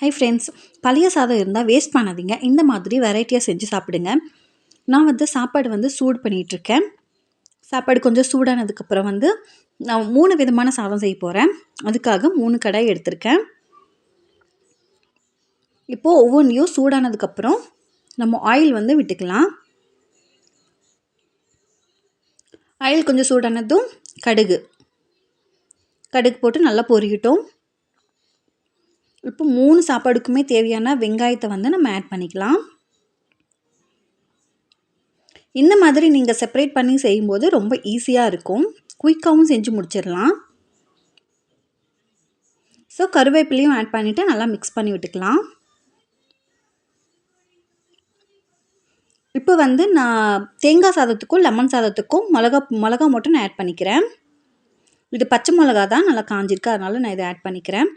Hi friends பழைய சாதம் இருந்தால் வேஸ்ட் பண்ணாதீங்க. இந்த மாதிரி வெரைட்டியாக செஞ்சு சாப்பிடுங்க. நான் வந்து சாப்பாடு வந்து சூடு பண்ணிகிட்ருக்கேன் சாப்பாடு கொஞ்சம் சூடானதுக்கப்புறம் வந்து நான் மூணு விதமான சாதம் செய்ய போகிறேன் அதுக்காக மூணு கடாய் எடுத்திருக்கேன். இப்போது ஒவ்வொன்றையும் சூடானதுக்கப்புறம் நம்ம ஆயில் வந்து விட்டுக்கலாம். ஆயில் கொஞ்சம் சூடானதும் கடுகு. கடுகு போட்டு நல்லா பொரிக்கிட்டோம் இப்போ மூணு சாப்பாடுக்குமே தேவையான வெங்காயத்தை வந்து நம்ம ஆட் பண்ணிக்கலாம். இந்த மாதிரி நீங்கள் செப்பரேட் பண்ணி செய்யும்போது ரொம்ப ஈஸியாக இருக்கும். குயிக்காகவும் செஞ்சு முடிச்சிடலாம். ஸோ கருவேப்பிலையும் ஆட் பண்ணிவிட்டு நல்லா மிக்ஸ் பண்ணி விட்டுக்கலாம். இப்போ வந்து நான் தேங்காய் சாதத்துக்கும் லெமன் சாதத்துக்கும் மிளகா மிளகா மட்டும் நான் ஆட் பண்ணிக்கிறேன். இது பச்சை மிளகா தான் நல்லா காஞ்சிருக்கு அதனால் நான் இதை ஆட் பண்ணிக்கிறேன்.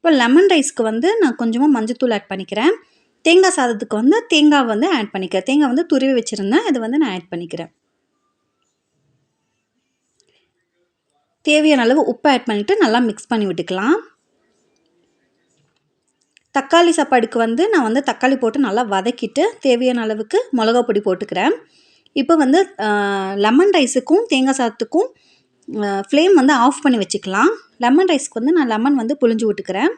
இப்போ லெமன் ரைஸ்க்கு வந்து நான் கொஞ்சமாக மஞ்சத்தூள் ஆட் பண்ணிக்கிறேன். தேங்காய் சாதத்துக்கு வந்து தேங்காய் வந்து ஆட் பண்ணிக்கிறேன். தேங்காய் வந்து துருவி வச்சுருந்தேன். அது வந்து நான் ஆட் பண்ணிக்கிறேன். தேவையான அளவு உப்பு ஆட் பண்ணிவிட்டு நல்லா மிக்ஸ் பண்ணி விட்டுக்கலாம். தக்காளி சாப்பாடுக்கு வந்து நான் வந்து தக்காளி போட்டு நல்லா வதக்கிட்டு தேவையான அளவுக்கு மிளகா பொடி போட்டுக்கிறேன். இப்போ வந்து லெமன் ரைஸுக்கும் தேங்காய் சாதத்துக்கும் ஃப்ளேம் வந்து ஆஃப் பண்ணி வச்சுக்கலாம். லெமன் ரைஸ்க்கு வந்து நான் லெமன் வந்து புழிஞ்சு விட்டுக்கிறேன்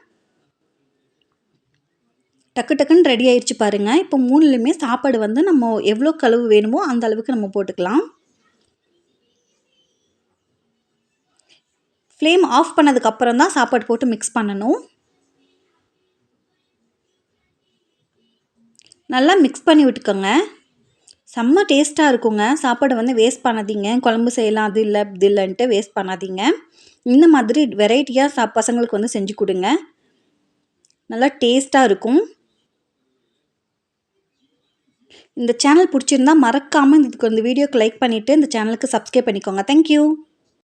டக்கு டக்குன்னு ரெடி ஆயிடுச்சு பாருங்கள் இப்போ மூணுலேயுமே சாப்பாடு வந்து நம்ம எவ்வளோ கழுவு வேணுமோ அந்த அளவுக்கு நம்ம போட்டுக்கலாம். ஃப்ளேம் ஆஃப் பண்ணதுக்கப்புறம் தான் சாப்பாடு போட்டு மிக்ஸ் பண்ணணும். நல்லா மிக்ஸ் பண்ணி விட்டுக்கோங்க. செம்ம டேஸ்ட்டாக இருக்குங்க. சாப்பாடு வந்து வேஸ்ட் பண்ணாதீங்க. குழம்பு செய்யலாம் அது இல்லை இது இல்லைன்ட்டு வேஸ்ட் பண்ணாதீங்க. இந்த மாதிரி வெரைட்டியாக சா பசங்களுக்கு வந்து செஞ்சு கொடுங்க. நல்லா டேஸ்ட்டாக இருக்கும். இந்த சேனல் பிடிச்சிருந்தா மறக்காமல் இதுக்கு இந்த வீடியோக்கு லைக் பண்ணிவிட்டு இந்த சேனலுக்கு சப்ஸ்கிரைப் பண்ணிக்கோங்க. தேங்க்யூ